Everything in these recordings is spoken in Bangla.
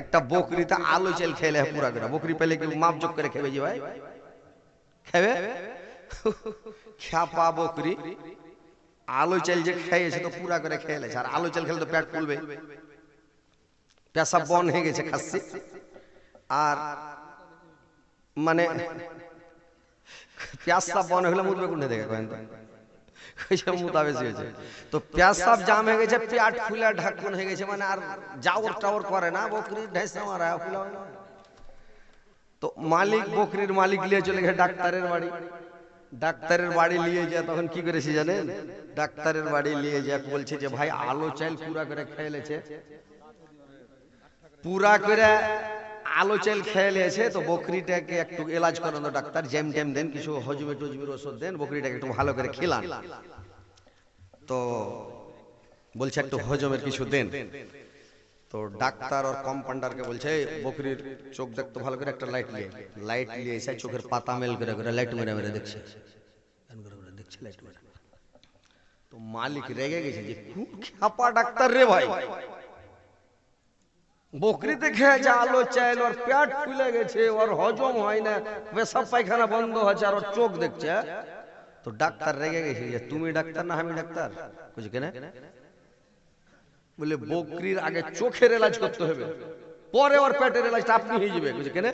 একটা বকরিতে আলু চাল খেলে পুরা করে। বকরি পেলে কি মাপ যোগ করে খেবে জি ভাই? খেবে? খ্যাপা বকরি, আলু চাল যে খেয়েছে তো পুরা করে খেয়েছে আর আলু চাল খেলে তো পেট ফুলবে। পেশাব বন হয়ে গেছে খাসি। আর মানে পেশাব বন হলে মুদবে কোনটা দেখে কেন তো মালিক বকরির মালিক নিয়ে চলে গেছে ডাক্তারের বাড়ি ডাক্তারের বাড়ি নিয়ে যা তখন কি করেছি জানেন ডাক্তারের বাড়ি নিয়ে যা বলছে যে ভাই আলো চাল পুরা করে খেয়েছে পুরা করে আলো চাল খেয়ে নিয়েছে তো বকরিটাকে একটু এলাজ করানো ডাক্তার জ্যাম ট্যাম দেন কিছু হজমে টজমের ওষুধ দেন বকরিটাকে একটু ভালো করে খেলান। তো বলছে একটু হজমের কিছু দেন। তো ডাক্তার আর কম্পাউন্ডারকে বলছে বকরির চোখ দেখতে ভালো করে একটা লাইট নিয়ে লাইট নিয়ে এসে চোখের পাতা মেল করে করে লাইট মেরে মেরে দেখছে। এরম করে করে দেখছে লাইট মেরে। তো মালিক রেগে গেছে যে খুব খ্যাপা ডাক্তার রে ভাই? বকরিতে খেয়েছে আলো চাইল, ওর পেট ফুলে গেছে, ওর হজম হয় না। পেশাব পায়খানা বন্ধ হয়েছে, আর ওর চোখ দেখছে তো ডাক্তার রেগে গেছে, যে তুমি ডাক্তার না আমি ডাক্তার? বুঝি কেন বলে বকরির আগে চোখের এলাজ করতে হবে। পরে ওর পেটের এলাজটা আপনি হয়ে যাবে বুঝি কেন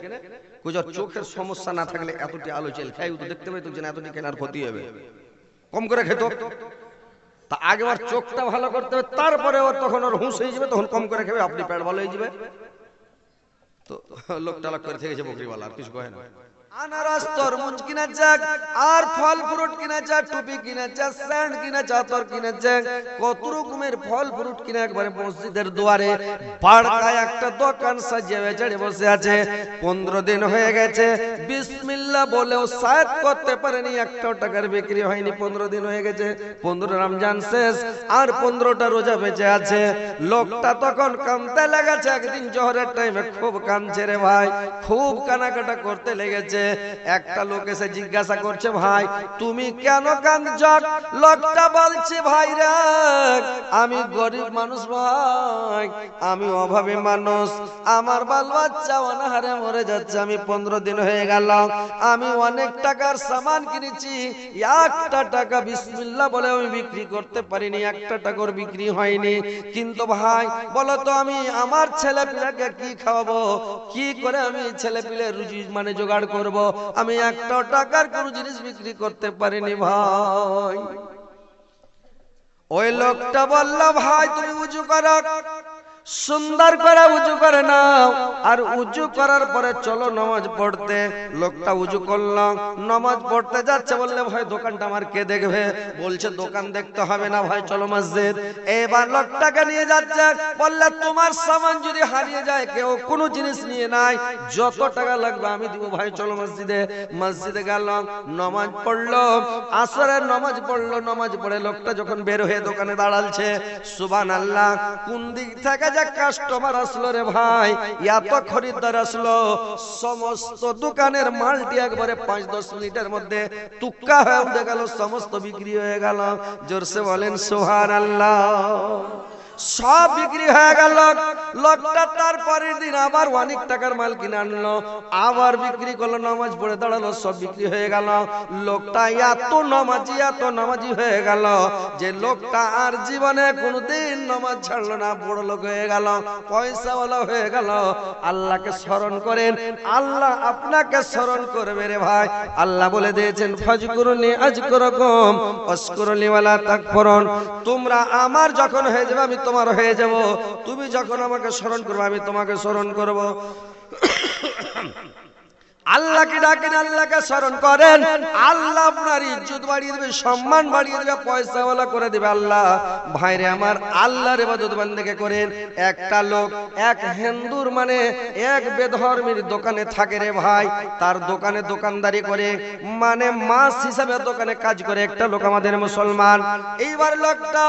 ওর চোখের সমস্যা না থাকলে এতটি আলো চাইল খাই তো দেখতে পাই তো যে এতটি কেনার ক্ষতি হবে। কম করে খেত। তা আগে ওর চোখটা ভালো করতে হবে, তারপরে ওর তখন ওর হুঁশ হয়ে যাবে, তখন কম করে খাবে, আপনি প্যাট ভালো হয়ে যাবে। তো লোকটা লোক করে থেকেছে বকরিওয়ালা, আর কিছু কয় না। আনারস তরমুজ কিনা যাক আর ফল ফ্রুট কিনা যাক টুপি কিনা যাক স্যান্ড কিনা চাতর কিনা যাক কত রকমের ফল ফ্রুট কিনা একবারে মসজিদের দুয়ারে পাড়ায় একটা দোকান সাজিয়ে বেচারে বসে আছে, পনেরো দিন হয়ে গেছে বিসমিল্লাহ বলেও সায়দ করতে পারেনি, একটাও টাকার বিক্রি হয়নি, পনেরো দিন হয়ে গেছে, পনেরো রমজান শেষ, আর পনেরোটা রোজা বেঁচে আছে, লোকটা তখন কামতে লেগেছে, একদিন জোহরের টাইমে খুব কাঁদছে রে ভাই, খুব কানাকাটা করতে লেগেছে একটা লোক এসে জিজ্ঞাসা করছে, ভাই, তুমি কেন কাঁদছ? লোকটা বলছে, ভাই রে, আমি গরিব মানুষ ভাই, আমি অভাবী মানুষ। আমার বাল বাচ্চা অনাহারে মরে যাচ্ছে, আমি পনেরো দিন হয়ে গেল। আমি অনেক টাকার সামান কিনেছি, একটা টাকা বিসমিল্লাহ বলে আমি বিক্রি করতে পারিনি, একটা টাকার বিক্রি হয়নি। কিন্তু ভাই, বলো তো আমি আমার ছেলে পিলাকে কি খাওয়াবো? কি করে আমি ছেলে পিলে রুজি মানে জোগাড় করব? আমি একটা টাকার কোনো জিনিস বিক্রি করতে পারিনি ভাই। ওই লোকটা বলল, ভাই, তুমি উঁচু করো। সুন্দর করে উঁচু করে নাও। আর উঁচু করার পরে চলো নামাজ পড়তে। লোকটা উঁচু করলাম নামাজ পড়তে যাচ্ছে বললে, ভাই, দোকানটা আমার কে দেখবে? বলছে, দোকান দেখতে হবে না ভাই, চলো মসজিদ। এবার লোকটাকে নিয়ে যাচ্ছে। বললে, তোমার সামান যদি হারিয়ে যায়, কেউ কোনো জিনিস নিয়ে নাই। যত টাকা লাগবে আমি দিব ভাই, চলো মসজিদে। মসজিদে গেলাম নামাজ পড়ল। আসরের নামাজ পড়ল, নামাজ পড়ে লোকটা যখন বের হয়ে দোকানে দাঁড়ালছে সুবান আল্লাহ কোন দিক থেকে কাস্টমার আসলো রে ভাই এত খরিদ্দার আসলো। সমস্ত দোকানের মালটি একবারে পাঁচ দশ মিনিটের মধ্যে তুক্কা হয়ে উঠে গেল, সমস্ত বিক্রি হয়ে গেল। জোরসে বলেন সোহার আল্লাহ সব বিক্রি হয়ে গেল। লোকটা তারপরের দিন আবার অনেক টাকার মাল কিনে আনলো। আবার বিক্রি করল, নামাজ পড়ে দাঁড়াল, সব বিক্রি হয়ে গেল। লোকটা এত নামাজি এত নামাজি হয়ে গেল যে লোকটা আর জীবনে কোনোদিন নামাজ ছাড়লো না, বড় লোক হয়ে গেল, পয়সাওয়ালা হয়ে গেল। আল্লাহকে স্মরণ করেন। আল্লাহ আপনাকে স্মরণ করবে রে ভাই। আল্লাহ বলে দিয়েছেন, ফজকুরুনি আজকুরকুম অস্কুরুনি ওয়ালা তাকফুরুন। তোমরা আমার যখন হয়ে যাবে, আমি তোমার হয়ে যাব। তুমি যখন আমাকে স্মরণ করবে, আমি তোমাকে স্মরণ করব। আল্লাহকে ডাকেন? আল্লাহকে স্মরণ করেন। আল্লাহ আপনার ইজ্জত বাড়িয়ে দেবে, সম্মান বাড়িয়ে দেবে, পয়সাওয়ালা করে দেবে আল্লাহ। ভাইরে আমার, আল্লাহর ইবাদত বান্দেকে করেন। একটা লোক, এক হিন্দুর মানে এক বেধর্মীর দোকানে থাকে রে ভাই। তার দোকানে দোকানদারি করে মানে মাস হিসাবে দোকানে কাজ করে। একটা লোক আমাদের মুসলমান। এইবার লোকটা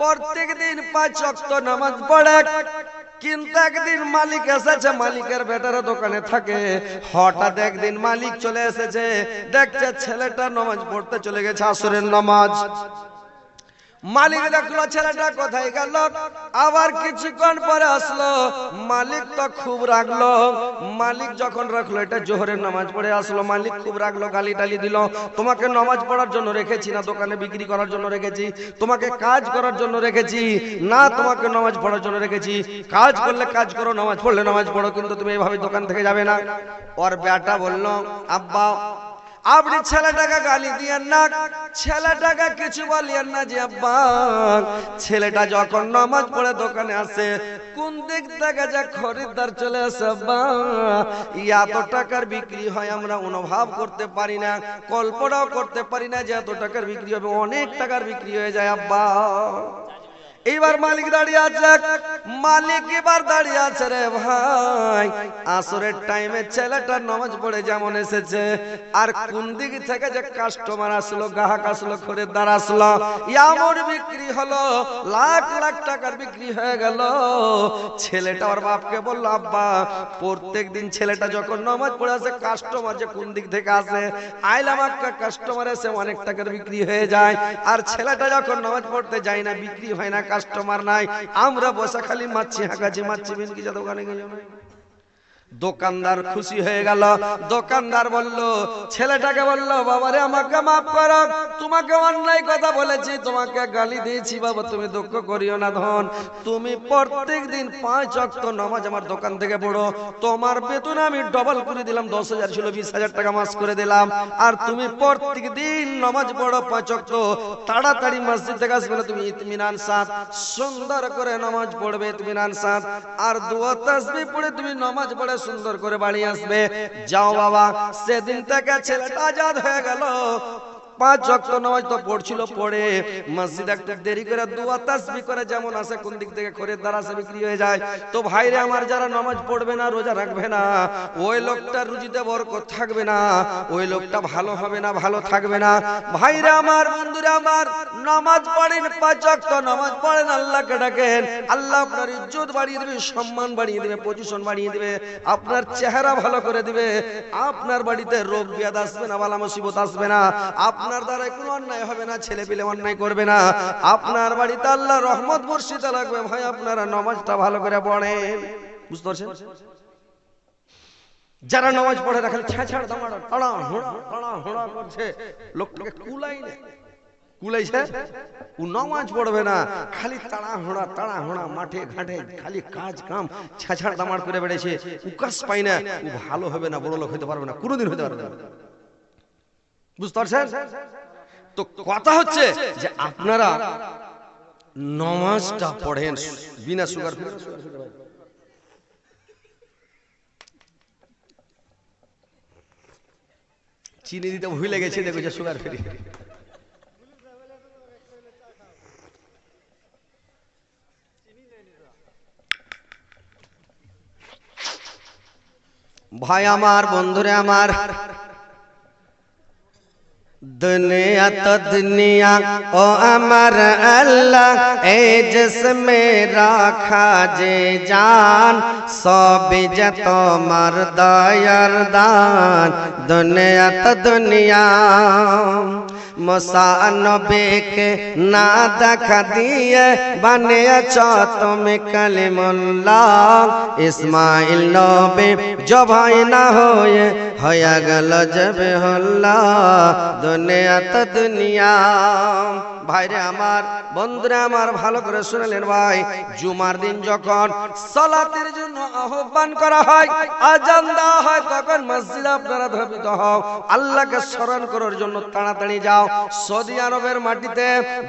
প্রত্যেক দিন পাঁচ অক্ত নামাজ পড়ে। কিন্তু একদিন মালিক এসেছে, মালিকের বেটারা দোকানে থাকে। হঠাৎ একদিন মালিক চলে এসেছে, দেখছে ছেলেটা নামাজ পড়তে চলে গেছে আসরের নামাজ। মালিক দেখল ছেলেটা কোথায় গেল? আবার কিছুক্ষণ পরে আসলো। মালিক তো খুব রাখল মালিক যখন রাখল, এটা জোহরের নামাজ পড়ে আসলো। মালিক খুব রাখল গালি টালি দিল। তোমাকে নামাজ পড়ার জন্য রেখেছি না, দোকানে বিক্রি করার জন্য রেখেছি। তোমাকে কাজ করার জন্য রেখেছি। না, তোমাকে নামাজ পড়ার জন্য রেখেছি। কাজ করলে কাজ করো, নামাজ পড়লে নামাজ পড়ো, কিন্তু তুমি এইভাবে দোকান থেকে যাবে না। ওর বেটা বলল, আব্বা আপনি ছেলেটাকে গালি দিয়েন না। ছেলেটাকে কিছু বলিয়েন না যে, আব্বা, ছেলেটা যখন নামাজ পড়ে দোকানে আসে, কোন দিক থেকে যে খরিদ্দার চলে আসে, আব্বা, এত টাকার বিক্রি হয় আমরা অনুভব করতে পারি না, কল্পনাও করতে পারি না যে এত টাকার বিক্রি হবে, অনেক টাকার বিক্রি হয়ে যায়, আব্বা। এইবার মালিক দাঁড়িয়ে আছে, মালিক এবার দাঁড়িয়ে আছে রে ভাই। আসরের টাইমে ছেলেটা নামাজ পড়ে যেমন এসেছে, আর কোন দিক থেকে যে কাস্টমার আসলো, গ্রাহক আসলো, খরিদ্দার আসলো এমন বিক্রি হলো, লাখ লাখ টাকার বিক্রি হয়ে গেল। ছেলেটা ওর বাপকে বলল, আব্বা, প্রত্যেক দিন ছেলেটা যখন নামাজ পড়ে আসে কাস্টমার যে কোন দিক থেকে আসে আইলাম একটা কাস্টমার এসে অনেক টাকার বিক্রি হয়ে যায়। আর ছেলেটা যখন নামাজ পড়তে যায় না, বিক্রি হয় না কাস্টমার নাই আমরা বসা খালি মাছি হাঁকাছি মাছি বিনকি যা দোকানে গিয়ে দোকানদার খুশি হয়ে গেল। দোকানদার বলল, ছেলেটাকে বলল, বাবারে, আমাকে মাফ করো। তোমাকে অন্যায় কথা বলেছি, তোমাকে গালি দিয়েছি, বাবা, তুমি দুঃখ করিও না ধন। তুমি প্রত্যেক দিন পাঁচ অক্ত নামাজ আমার দোকান থেকে পড়ো। তোমার বেতন আমি ডবল করে দিলাম, দশ হাজার ছিল বিশ হাজার টাকা মাস করে দিলাম। আর তুমি প্রত্যেক দিন নামাজ পড়ো পাঁচ অক্ত তাড়াতাড়ি মসজিদ থেকে আসবে না, তুমি ইতমিনান সাথ সুন্দর করে নামাজ পড়বে ইতমিনান সাথ আর দুয়া তাসবিহ পড়ে তুমি নামাজ পড়ে সুন্দর করে বাড়ি আসবে। যাও বাবা সেদিন থেকে ছেলেটা আজাদ হয়ে গেল। পাঁচ ওয়াক্ত নামাজ তো পড়ছিল, পড়ে মসজিদ একটু দেরি করে দুয়া তাসবিহ করে যেমন আসে কোন দিক থেকে খরিদ্দার আসে বিক্রি হয়ে যায়। তো ভাইরে, আমার যারা নামাজ পড়বে না, রোজা রাখবে না, ওই লোকটা রুজিতে বরকত থাকবে না, ওই লোকটা ভালো হবে না, ভালো থাকবে না। ভাইরে, আমার বন্ধুরা, আমার নামাজ পড়েন, পাঁচ ওয়াক্ত নামাজ পড়েন, আল্লাহকে ডাকেন। আল্লাহ আপনার ইজ্জত বাড়িয়ে দিবে, সম্মান বাড়িয়ে দিবে পজিশন বাড়িয়ে দিবে, আপনার চেহারা ভালো করে দিবে। আপনার বাড়িতে রোগ বিয়াদ আসবে না, বালা মুসিবত আসবে না। আপনার দ্বারা কোনো অন্যায় হবে না, ছেলে পেলে অন্যায় করবে না। আপনার বাড়িতে আল্লাহ রহমত বর্ষিতে লাগবে, ভাই আপনারা নামাজটা ভালো করে পড়েন। বুঝতে পারছেন? যারা নামাজ পড়ে না, খালি ছাড় দামাড়া, টাড়া হোড়া টাড়া হোড়া করছে, লোকটাকে কুলাই না কুলাইছে ও নামাজ পড়বে না, খালি তাড়া হোড়া তাড়া হোড়া, মাঠে ঘাটে, খালি কাজ কাম ছাছাড় দামাড় করে বেড়েছে। উকাস পাই না, ও ভালো হবে না, বড় লোক হতে পারবে না, কোনোদিন হতে পারবে না। বুঝতে পারছেন? তো কথা হচ্ছে যে আপনারা নমাজটা পড়েন বিনা সুগার চিনি দিতে ভুলে গেছে, দেখো যে সুগার ফ্রি। ভাই আমার, বন্ধুরে আমার দুনিয়া তো দুনিয়া ও আমার আল্লাহ এ জিসমে রাখা যে জান সবই যে তোমার দয়ার দান দুনিয়া তো দুনিয়া মোসানবেকে না দেখা দিয়ে বানিয়েছ তুমি কালিমুল্লা ইসমাইল নবে জবাই না হয়ে হয়ে গেল জবে হল্লা দুনিয়া তো দুনিয়া। ভাইরে আমার, বন্ধুরা আমার, ভালো করে শুনলেন ভাই। জুমার দিন যখন সালাতের জন্য আহ্বান করা হয়, আজান দেওয়া হয়, তখন মসজিদে আপনারা ধাবিত হও। আল্লাহকে স্মরণ করার জন্য তাড়াতাড়ি যাও। সৌদি আরবের মাটিতে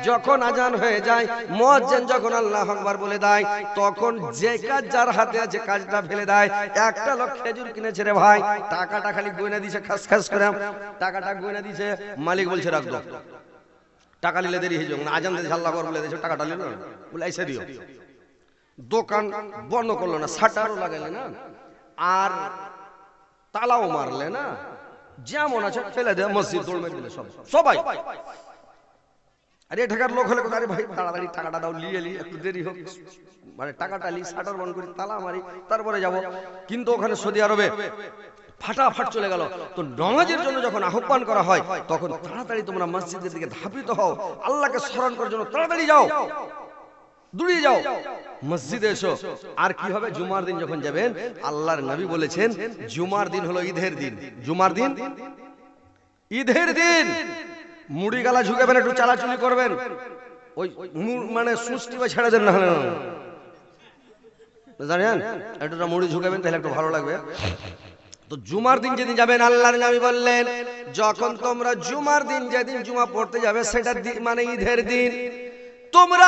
যখন আজান হয়ে যায়, মুয়াজ্জিন যখন আল্লাহ আকবার বলে দেয়, তখন যে কাজ যার হাতে আছে, কাজটা ফেলে দেয়। একটা লোক খেজুর কিনেছে রে ভাই, টাকাটা খালি গয়না দিছে খাস খাস করে। টাকাটা গয়না দিছে মালিক বলছে, রাখ দাও টাকা নিলে দেরি হয়ে যাবে আজান আল্লাহ আকবার বলে দিয়েছে, টাকাটা নিল। না বলে, এসে দিও। দোকান বন্ধ করল না, শাটারও লাগাইলে না, আর তালাও মারলে না। যেমন আছে, ফেলে দেয়, মসজিদ দৌড় মেরে দিলে সব। সবাই। আরে ঢাকার লোক হলে আরে ভাই, তাড়াতাড়ি টাকাটা দাও লিয়ে লি, একটু দেরি হোক। মানে টাকাটা লি, শাটার বন্ধ করি, তালা মারি, তারপরে যাব। কিন্তু ওখানে সৌদি আরবে ফাটাফাট চলে গেল। তো নামাজের জন্য যখন আহ্বান করা হয়, তখন তাড়াতাড়ি তোমরা মসজিদের দিকে ধাপিত হও। আল্লাহকে স্মরণ করার জন্য তাড়াতাড়ি যাও। দূরে যাও। মসজিদে এসো। আর কি হবে জুমার দিন যখন যাবেন? আল্লাহর নবী বলেছেন, জুমার দিন হলো ঈদের দিন। জুমার দিন? ঈদের দিন। মুড়ি গালা ঝুঁকাবেন, একটু চালাচুলি করবেন। ওই মানে সুষ্টি বা ছেড়ে দেন না হলে। জানেন? একটু মুড়ি ঝুঁকাবেন, তাহলে একটু ভালো লাগবে। তো জুমার দিন যেদিন যাবেন আল্লাহর নামে বললেন যখন তোমরা জুমার দিন যেদিন জুমা পড়তে যাবে সেটা মানে ঈদের দিন। তোমরা